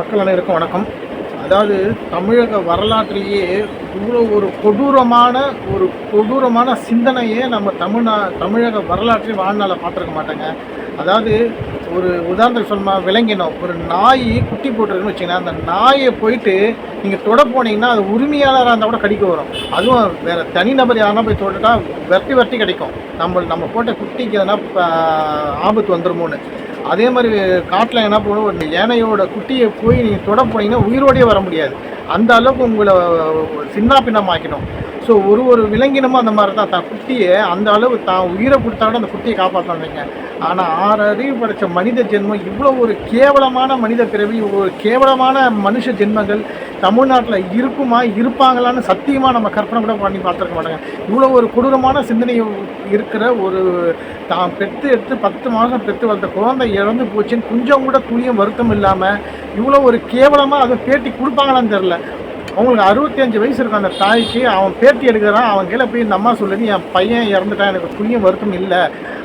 மக்கள் அனைவருக்கும் வணக்கம். அதாவது தமிழக வரலாற்றிலேயே இவ்வளோ ஒரு கொடூரமான ஒரு கொடூரமான சிந்தனையே நம்ம தமிழ்நா தமிழக வரலாற்றில் வாழ்நாள பார்த்துருக்க மாட்டேங்க. அதாவது ஒரு உதாரணத்துக்கு சொல்லணுமா விளங்கினோம் ஒரு நாய் குட்டி போட்டிருக்குன்னு வச்சிங்கன்னா அந்த நாயை போயிட்டு நீங்கள் தொட போனீங்கன்னா அது உரிமையாளராக இருந்தால் கூட கடிக்க வரும். அதுவும் வேறு தனிநபர் யாருன்னா போய் தொட்டுட்டா வெட்டி வெட்டி கிடைக்கும். நம்ம நம்ம போட்ட குட்டிக்கு எதனா ஆபத்து வந்துருமோன்னு. அதே மாதிரி காட்டில் என்ன பண்ணுவோம் ஒரு யானையோட குட்டியை போய் நீங்கள் தொட போனீங்கன்னா உயிரோடையே வர முடியாது. அந்த அளவுக்கு உங்களை சின்ன பின்னமாக்கணும் ஸோ ஒரு ஒரு விலங்கினமும் அந்த மாதிரி தான் தான் குட்டியை அந்த அளவு தான் உயிரை கொடுத்தாலும் அந்த குட்டியை காப்பாற்றணுங்க ஆனால் ஆறு அறிவு படைச்ச மனித ஜென்மம் இவ்வளோ ஒரு கேவலமான மனித பிறவி ஒரு கேவலமான மனுஷ ஜென்மங்கள் தமிழ்நாட்டில் இருக்குமா இருப்பாங்களான்னு சத்தியமாக நம்ம கற்பனை கூட பண்ணி பார்த்துருக்க மாட்டாங்க. இவ்வளோ ஒரு கொடூரமான சிந்தனை இருக்கிற ஒரு தான் பெற்று எடுத்து பத்து மாதம் பெற்று வளர்த்த குழந்தை இறந்து போச்சுன்னு கொஞ்சம் கூட துணியும் வருத்தம் இல்லாமல் இவ்வளோ ஒரு கேவலமாக அதை பேட்டி கொடுப்பாங்களான்னு தெரில அவங்களுக்கு அறுபத்தி அஞ்சு வயசு இருக்கும் அந்த தாய்க்கு அவன் பேட்டி எடுக்கிறான் அவன் கீழே போய் இந்த அம்மா சொல்லுது என் பையன் இறந்துட்டான் எனக்கு துணியும் வருத்தம் இல்லை.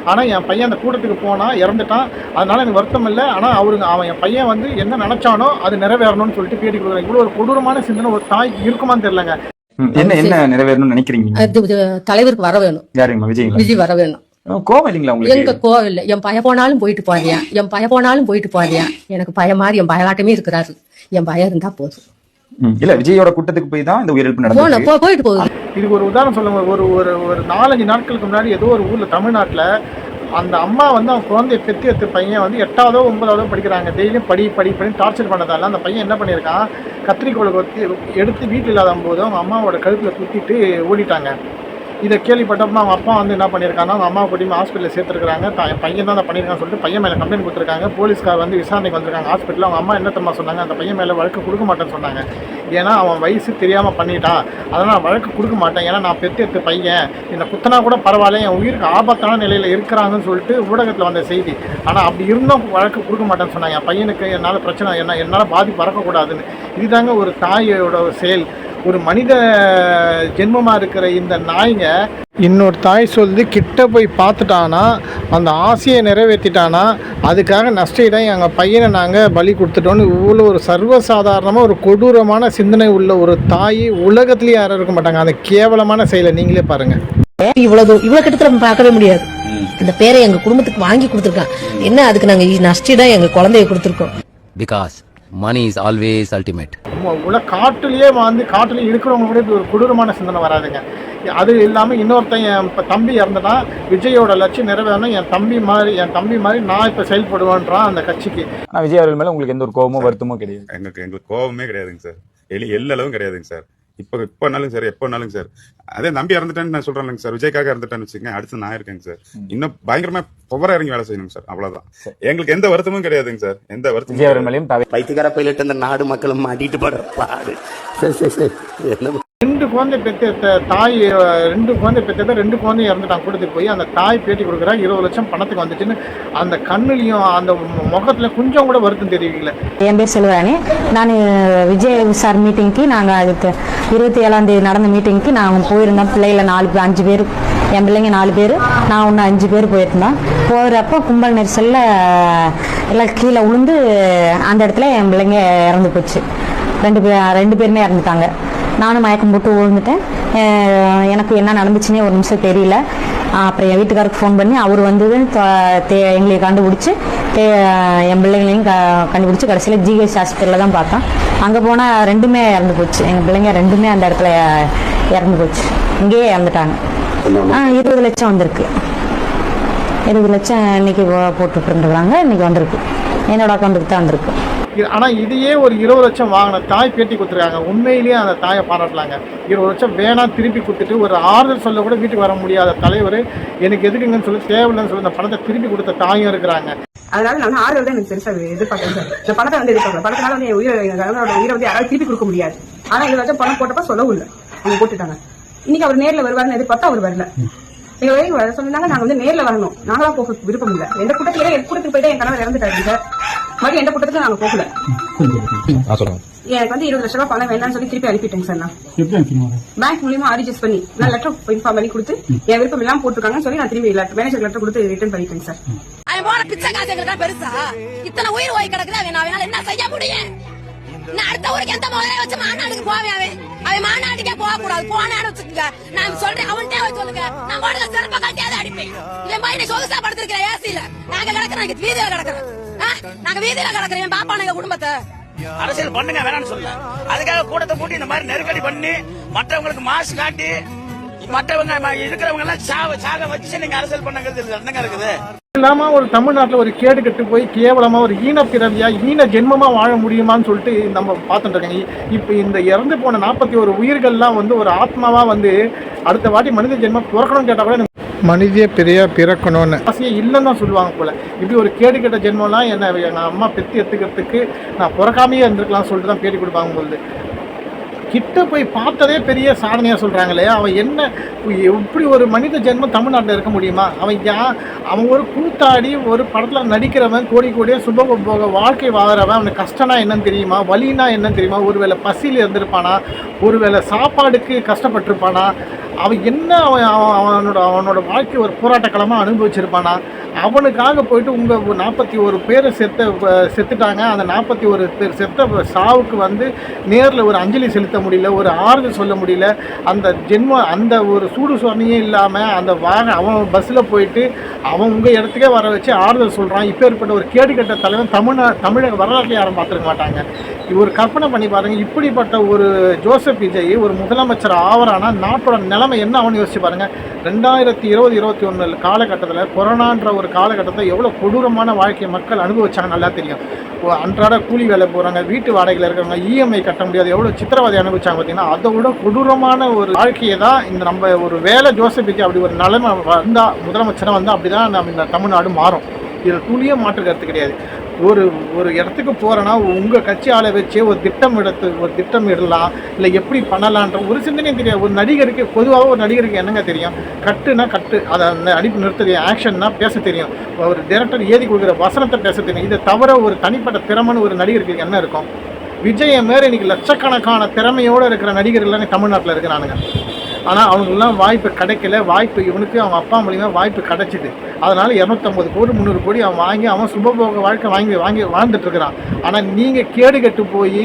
ஆனால் என் பையன் அந்த கூட்டத்துக்கு போனான் இறந்துட்டான். அதனால எனக்கு வருத்தம் இல்லை. ஆனால் அவருங்க அவன் என் பையன் வந்து என்ன நினச்சானோ அது நிறைவேறணும்னு சொல்லிட்டு பேட்டி கொடுக்குறாங்க இவ்வளோ ஒரு கொடூரமான சிந்தனை ஒரு தாய்க்கு இருக்குமான்னு தெரிலங்க ம், என்ன என்ன நிறைவேறணும்னு நினைக்கிறீங்க? தலைவருக்கு வர வேணும். யாருங்கம்மா? விஜய் விஜய் வர வேணும். கோவம் இல்லைங்களா எங்க உங்களுக்கு கோவில் என் பய போனாலும் போயிட்டு போறியா? என் பய போனாலும் போயிட்டு போறியா? எனக்கு பய மாதிரி என் பயலாட்டமே இருக்கிறாரு. என் பயம் இருந்தா போதும். இல்ல விஜயோட கூட்டத்துக்கு போய் தான் இந்த உயிரிழப்பு நடந்தது போ போயிட்டு போகுது. இதுக்கு ஒரு உதாரணம் சொல்லுங்க. ஒரு ஒரு ஒரு நாலஞ்சு நாட்களுக்கு முன்னாடி ஏதோ ஒரு ஊரில் தமிழ்நாட்டில் அந்த அம்மா வந்து அவன் குழந்தைய பெற்று எடுத்த பையன் வந்து எட்டாவதோ ஒன்பதாவதோ படிக்கிறாங்க. டெய்லியும் படி படி பண்ணி டார்ச்சர் பண்ணதால அந்த பையன் என்ன பண்ணியிருக்கான்? கத்திரிக்கோளுக்கு வச்சு எடுத்து வீட்டில் இல்லாத போது அவங்க அம்மாவோட கழுத்தில் குத்திட்டு ஓடிட்டாங்க. இதை கேள்விப்பட்டப்போ அவங்க அப்பா வந்து என்ன பண்ணியிருக்காங்க அவங்க அம்மா கூட்டி ஹாஸ்பிட்டலில் சேர்த்துருக்காங்க என் பையன் தான் அதை பண்ணியிருக்கான்னு சொல்லிட்டு பையன் மேலே கம்ப்ளைண்ட் கொடுத்துருக்காங்க. போலீஸ்கார் வந்து விசாரணைக்கு வந்திருக்காங்க. ஹாஸ்பிட்டலில் அவங்க அம்மா என்ன தம்மா சொன்னாங்க? அந்த பையன் மேலே வழக்கு கொடுக்க மாட்டேன்னு சொன்னாங்க. ஏன்னா அவன் வயசு தெரியாமல் பண்ணிட்டான் அதனால் நான் வழக்கு கொடுக்க மாட்டேன். ஏன்னா நான் பெற்று எடுத்து பையன். இந்த குத்தனா கூட பரவாயில்ல. என் உயிருக்கு ஆபத்தான நிலையில் இருக்கிறாங்கன்னு சொல்லிட்டு ஊடகத்தில் வந்த செய்தி. ஆனால் அப்படி இருந்தும் வழக்கு கொடுக்க மாட்டேன்னு சொன்னாங்க. என் பையனுக்கு என்னால் பிரச்சனை என்ன என்னால் பாதிப்பு பறக்கக்கூடாதுன்னு இதுதாங்க ஒரு தாயோட ஒரு செயல். ஒரு மனித ஜென்மமாக இருக்கிற இந்த நாய்ங்க இன்னொரு தாய் சொல்லுது கிட்ட போய் பார்த்துட்டானா? அந்த ஆசையை நிறைவேற்றிட்டானா அதுக்காக நஷ்டம் எங்கள் பையனை நாங்கள் பலி கொடுத்துட்டோன்னு இவ்வளோ ஒரு சர்வசாதாரணமாக ஒரு கொடூரமான சிந்தனை உள்ள ஒரு தாய் உலகத்துலேயே யாரும் இருக்க மாட்டாங்க. அந்த கேவலமான செயலை நீங்களே பாருங்கள் இவ்வளவு இவ்வளவு கிட்டத்துல நம்ம பார்க்கவே முடியாது. இந்த பேரை எங்க குடும்பத்துக்கு வாங்கி கொடுத்துருக்கான். என்ன அதுக்கு நாங்க நஷ்டிடா எங்க குழந்தைய கொடுத்துருக்கோம். Because money is always ultimate. உல காட்டுலயே வந்து காட்டுல இருக்கிறவங்க கூட இப்படி ஒரு கொடூரமான சிந்தனை வராதுங்க. அது இல்லாமல் இன்னொருத்தன் என் இப்போ தம்பி இறந்துட்டான் விஜயோட லட்சியம் நிறைவேறணும். என் தம்பி மாதிரி என் தம்பி மாதிரி நான் இப்போ செயல்படுவேன்றான் அந்த கட்சிக்கு. ஆனா விஜய் அவர்கள் மேல உங்களுக்கு எந்த ஒரு கோவமோ வருத்தமோ கிடையாது. எங்களுக்கு எங்களுக்கு கோவமே கிடையாதுங்க சார். எலி எல்லளவும் கிடையாதுங்க சார். இப்போ இப்போனாலும் சார் எப்போனாலும் சார். அதே நம்பி இறந்துட்டேன்னு நான் சொல்றேன்லங்க சார். விஜய்க்காக இறந்துட்டேன்னு வச்சுக்கோங்க அடுத்து நான் இருக்கேங்க சார். இன்னும் பயங்கரமா பவரா இறங்கி வேலை செய்யணுங்க சார் அவ்வளவுதான். எங்களுக்கு எந்த வருத்தமும் கிடையாதுங்க சார். எந்த வருத்தமும் பைத்தியக்கார பைலட் அந்த நாடு மக்களும் மாட்டிட்டு படுற பாடு. சரி சரி சரி. என்ன ரெண்டு குழந்தை பெற்ற தாய் ரெண்டு குழந்தை பெற்றத ரெண்டு குழந்தையும் இறந்துட்டான். கொடுத்துட்டு போய் அந்த தாய் பேட்டி கொடுக்குறா இருபது லட்சம் பணத்துக்கு வந்துச்சுன்னு அந்த கண்ணுலையும் அந்த முகத்துல கொஞ்சம் கூட வருத்தம் தெரிவிக்கல. என் பேர் செல்வராணி. நான் விஜய் சார் மீட்டிங்க்கு நாங்கள் அதுக்கு இருபத்தி ஏழாம் தேதி நடந்த மீட்டிங்க்கு நான் போயிருந்தோம். பிள்ளைகளை நாலு பேர் அஞ்சு பேர் என் பிள்ளைங்க நாலு பேர் நான் ஒன்று அஞ்சு பேர் போயிருந்தோம். போகிறப்ப கும்பல் நெரிசலில் எல்லாம் கீழே விழுந்து அந்த இடத்துல என் பிள்ளைங்க இறந்து போச்சு. ரெண்டு பேர் ரெண்டு பேருமே இறந்துட்டாங்க. நானும் மயக்கம் போட்டு விழுந்துட்டேன். எனக்கு என்ன நடந்துச்சுன்னே ஒரு நிமிஷம் தெரியல. அப்புறம் என் வீட்டுக்காருக்கு ஃபோன் பண்ணி அவர் வந்தது தொ- தே- எங்களை கண்டுபிடிச்சி தே- என் பிள்ளைங்களையும் க கண்டுபிடிச்சி கடைசியில் ஜிஹெச் ஹாஸ்பிட்டலில் தான் பார்த்தோம். அங்கே போனால் ரெண்டுமே இறந்து போச்சு. எங்கள் பிள்ளைங்க ரெண்டுமே அந்த இடத்துல இறந்து போச்சு. இங்கேயே இறந்துட்டாங்க. ஆ இருபது லட்சம் வந்திருக்கு. இருபது லட்சம் இன்னைக்கு போட்டுட்டு இருந்துருக்காங்க. இன்னைக்கு வந்திருக்கு. என்னோட அக்கௌண்ட்டுக்கு தான் வந்திருக்கு. ஆனால் ஆனா இதையே ஒரு இருபது லட்சம் வாங்கின தாய் பேட்டி கொடுத்துருக்காங்க. உண்மையிலேயே அந்த தாயை பாராட்டலாங்க. இருபது லட்சம் வேணாம் திருப்பி கொடுத்துட்டு ஒரு ஆறுதல் சொல்ல கூட வீட்டுக்கு வர முடியாத தலைவர். எனக்கு எதுக்குங்கன்னு சொல்லி தேவையில்லைன்னு சொல்லி அந்த பணத்தை திருப்பி கொடுத்த தாயும் இருக்கிறாங்க. அதனால நான் ஆறுதல் தான் எனக்கு பெருசா எதிர்பார்க்கறேன் சார். இந்த பணத்தை வந்து எதிர்பார்க்கல. பணத்தினால வந்து என் உயிரை உயிரை வந்து யாராவது திருப்பி கொடுக்க முடியாது. ஆனா இருபது லட்சம் பணம் போட்டப்ப சொல்லவும் இல்லை. அவங்க போட்டுட்டாங்க. இன்னைக்கு அவர் நேர்ல வருவாருன்னு எதிர்பார்த்தா அவர் வரல. எங்க வரைக்கும் வர சொன்னாங்க நாங்க வந்து நேர்ல வரணும். நாங்களா போக விருப்பம் இல்லை. எந்த கூட்டத்திலே என் கூட்டத்துக்கு போயிட்டு என் கணவர் இறந்துட்டாரு சார். மறுபடியும் எந்த கூட்டத்துக்கு நாங்க போகல. எனக்கு வந்து இருபது லட்சம் ரூபாய் பணம் வேண்டாம்னு சொல்லி திருப்பி அனுப்பிட்டேங்க சார் நான். பேங்க் மூலியமா ஆரிஜிஸ் பண்ணி நான் லெட்டர் இன்ஃபார்ம் பண்ணி கொடுத்து என் விருப்பம் எல்லாம் போட்டிருக்காங்கன்னு சொல்லி நான் திரும்பி மேனேஜர் லெட்டர் கொடுத்து ரிட்டர்ன் பண்ணிட்டேங்க சார். அவன் போன பிச்சை பெருசா? இத்தனை உயிர் ஓய் கிடக்குது அவன் அவனால என்ன செய்ய முடியும்? நான் அடுத்த ஊருக்கு எந்த முதல்ல வச்சு மாநாடுக்கு போவேன் அவன்? அவன் மாநாட்டுக்கே போக கூடாது போனான்னு வச்சுக்கோங்க. நான் சொல்றேன் அவன்கிட்ட சொல்லுங்க. நான் அடிப்பேன். இவன் பையனை சொகுசா படுத்திருக்கிறேன் ஏசியில நாங்க கிடக்குறோம் இங்க வீதியில கிடக்குறோம். ஆ? நாங்க வீதியில கிடக்குறோம். என் பாப்பா எங்க குடும்பத்தை. அரசியல் பண்ணுங்க வேணாம்னு சொல்ல அதுக்காக கூட்டத்தை கூட்டி இந்த மாதிரி நெருக்கடி பண்ணி மற்றவங்களுக்கு மாசு காட்டி மற்றவங்க இருக்கிறவங்க எல்லாம் சாவ சாக வச்சு நீங்க அரசியல் பண்ணுங்கிறது என்னங்க இருக்குது? இல்லாம ஒரு தமிழ்நாட்டுல ஒரு கேடு கெட்டு போய் கேவலமா ஒரு ஈன பிறவியா ஈன ஜென்மமா வாழ முடியுமான்னு சொல்லிட்டு நம்ம பார்த்துட்டு இருக்கோங்க. இப்ப இந்த இறந்து போன நாற்பத்தி ஒரு உயிர்கள்லாம் வந்து ஒரு ஆத்மாவா வந்து அடுத்த வாட்டி மனித ஜென்மம் பிறக்கணும்னு கேட்டா கூட மனித பெரியா பிறக்கணும்னு. ஆசையே இல்லைன்னு தான் சொல்லுவாங்க போல. இப்படி ஒரு கேடு கெட்ட ஜென்மம்லாம் என்ன? எங்க அம்மா பெத்து எடுத்துக்கிறதுக்கு நான் பிறக்காமையே இருந்திருக்கலாம் சொல்லிட்டு தான் பேட்டி கொடுப்பாங்க பொழுது கிட்ட போய் பார்த்ததே பெரிய சாதனையாக சொல்கிறாங்க இல்லையா அவன் என்ன எப்படி ஒரு மனித ஜென்மம் தமிழ்நாட்டில் இருக்க முடியுமா? அவன் யா அவன் ஒரு கூத்தாடி ஒரு படத்தில் நடிக்கிறவன் கோடி கோடியே சுப போக வாழ்க்கை வாழறவன் அவனுக்கு கஷ்டம்னா என்னன்னு தெரியுமா? வலினா என்னன்னு தெரியுமா? ஒருவேளை பசியில் இருந்திருப்பானா? ஒருவேளை சாப்பாடுக்கு கஷ்டப்பட்டிருப்பானா? அவன் என்ன அவன் அவன் அவனோட அவனோட வாழ்க்கை ஒரு போராட்டக்களமாக அனுபவிச்சிருப்பானா? அவனுக்காக போயிட்டு உங்கள் நாற்பத்தி ஒரு பேரை செத்த செத்துட்டாங்க. அந்த நாற்பத்தி ஒரு பேர் செத்த சாவுக்கு வந்து நேரில் ஒரு அஞ்சலி செலுத்த முடியல ஒரு ஆறுதல் சொல்ல முடியல. அந்த ஜென்ம அந்த ஒரு சூடு சொன்னையே இல்லாமல் அந்த வாக அவன் பஸ்ஸில் போயிட்டு அவன் உங்கள் இடத்துக்கே வர வச்சு ஆறுதல் சொல்கிறான் இப்போ ஏற்பட்ட ஒரு கேடுகட்ட தலைவன் தமிழ்நா தமிழக வரலாற்றை யாரும் பார்த்துருக்க மாட்டாங்க. ஒரு கற்பனை பண்ணி பாருங்கள் இப்படிப்பட்ட ஒரு ஜோசப் விஜய் ஒரு முதலமைச்சர் ஆவரானா நாட்டோட நிலைமை என்ன ஆகும்னு யோசிச்சு பாருங்கள் ரெண்டாயிரத்தி இருபது இருபத்தி ஒன்று காலகட்டத்தில் கொரோனான்ற ஒரு காலகட்டத்தில் எவ்வளோ கொடூரமான வாழ்க்கையை மக்கள் அனுபவிச்சாங்க நல்லா தெரியும். அன்றாட கூலி வேலை போகிறாங்க வீட்டு வாடகையில் இருக்கிறவங்க இஎம்ஐ கட்ட முடியாது எவ்வளோ சித்திரவதை அனுபவிச்சாங்க பார்த்தீங்கன்னா அதை விட கொடூரமான ஒரு வாழ்க்கையை தான் இந்த நம்ம ஒரு வேலை ஜோசப் விஜய் அப்படி ஒரு நிலைமை வந்தால் முதலமைச்சராக வந்தால் அப்படி தான் நம்ம இந்த தமிழ்நாடு மாறும். இதில் துணியே மாற்று கருத்து கிடையாது. ஒரு ஒரு இடத்துக்கு போகிறேன்னா உங்கள் கட்சி ஆளை வச்சு ஒரு திட்டம் எடுத்து ஒரு திட்டம் இடலாம் இல்லை எப்படி பண்ணலான்ற ஒரு சிந்தனையும் தெரியாது. ஒரு நடிகருக்கு பொதுவாக ஒரு நடிகருக்கு என்னங்க தெரியும்? கட்டுனா கட்டு அதை அந்த அடிப்பு நிறுத்த ஆக்ஷன்னா பேச தெரியும். ஒரு டேரக்டர் ஏதி கொடுக்குற வசனத்தை பேச தெரியும். இதை தவிர ஒரு தனிப்பட்ட திறமைன்னு ஒரு நடிகருக்கு என்ன இருக்கும்? விஜய மாரி இன்னைக்கு லட்சக்கணக்கான திறமையோடு இருக்கிற நடிகர்கள்லாம் தமிழ்நாட்டில் இருக்கிறானுங்க. ஆனால் அவனுக்குலாம் வாய்ப்பு கிடைக்கல. வாய்ப்பு இவனுக்கு அவன் அப்பா மூலிமா வாய்ப்பு கிடைச்சிது. அதனால் இரநூத்தம்பது கோடி முந்நூறு கோடி அவன் வாங்கி அவன் சுபபோக வாழ்க்கை வாங்கி வாங்கி வாழ்ந்துட்டு இருக்கிறான். ஆனால் நீங்கள் கேடு கெட்டு போய்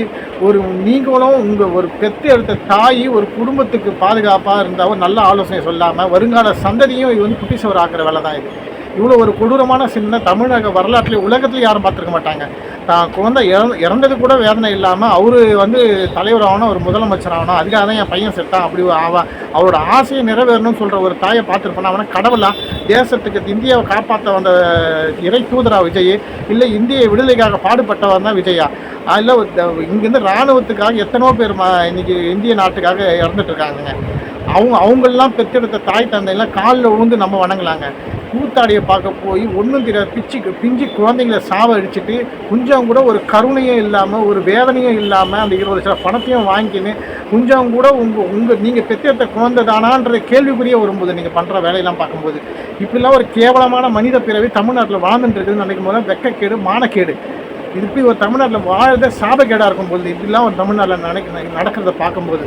ஒரு நீங்களும் உங்கள் ஒரு பெத்து எடுத்த தாய் ஒரு குடும்பத்துக்கு பாதுகாப்பாக இருந்தாவோ நல்ல ஆலோசனை சொல்லாமல் வருங்கால சந்ததியும் இது வந்து குட்டி சவர் வேலை தான் இது. இவ்வளோ ஒரு கொடூரமான சின்ன தமிழக வரலாற்றில் உலகத்துல யாரும் பார்த்துருக்க மாட்டாங்க. தான் குழந்தை இறந்து இறந்தது கூட வேதனை இல்லாமல் அவர் வந்து தலைவர் ஆகணும் ஒரு முதலமைச்சர் ஆகணும் அதுக்காக தான் என் பையன் செத்தான் அப்படி அவன் அவரோட ஆசையை நிறைவேறணும்னு சொல்கிற ஒரு தாயை பார்த்துருப்பான். அவனை கடவுளா தேசத்துக்கு இந்தியாவை காப்பாற்ற வந்த இறை தூதரா விஜய் இல்லை இந்திய விடுதலைக்காக பாடுபட்டவன் தான் விஜயா. அதில் இங்கேருந்து இராணுவத்துக்காக எத்தனையோ பேர் இன்னைக்கு இந்திய நாட்டுக்காக இறந்துட்டு இருக்காங்கங்க. அவங்க அவங்களெலாம் பெற்றெடுத்த தாய் தந்தையெல்லாம் காலில் விழுந்து நம்ம வணங்கலாங்க. கூத்தாடியை பார்க்க போய் ஒன்றும் தெரியாத பிச்சு பிஞ்சு குழந்தைங்களை சாவ அடிச்சுட்டு கொஞ்சம் கூட ஒரு கருணையும் இல்லாமல் ஒரு வேதனையும் இல்லாமல் அந்த இருபது லட்சம் பணத்தையும் வாங்கிக்கின்னு கொஞ்சம் கூட உங்கள் உங்கள் நீங்கள் பெற்றெடுத்த குழந்தை தானான்ற கேள்விக்குரிய வரும்போது நீங்கள் பண்ணுற வேலையெல்லாம் பார்க்கும்போது இப்படிலாம் ஒரு கேவலமான மனித பிறவி தமிழ்நாட்டில் வாழ்ந்துட்டு நினைக்கும் போது வெக்கக்கேடு மானக்கேடு. இப்படி ஒரு தமிழ்நாட்டில் வாழ்கிறத சாபக்கேடாக இருக்கும்போது இப்படிலாம் ஒரு தமிழ்நாட்டில் நினைக்க நடக்கிறத பார்க்கும்போது.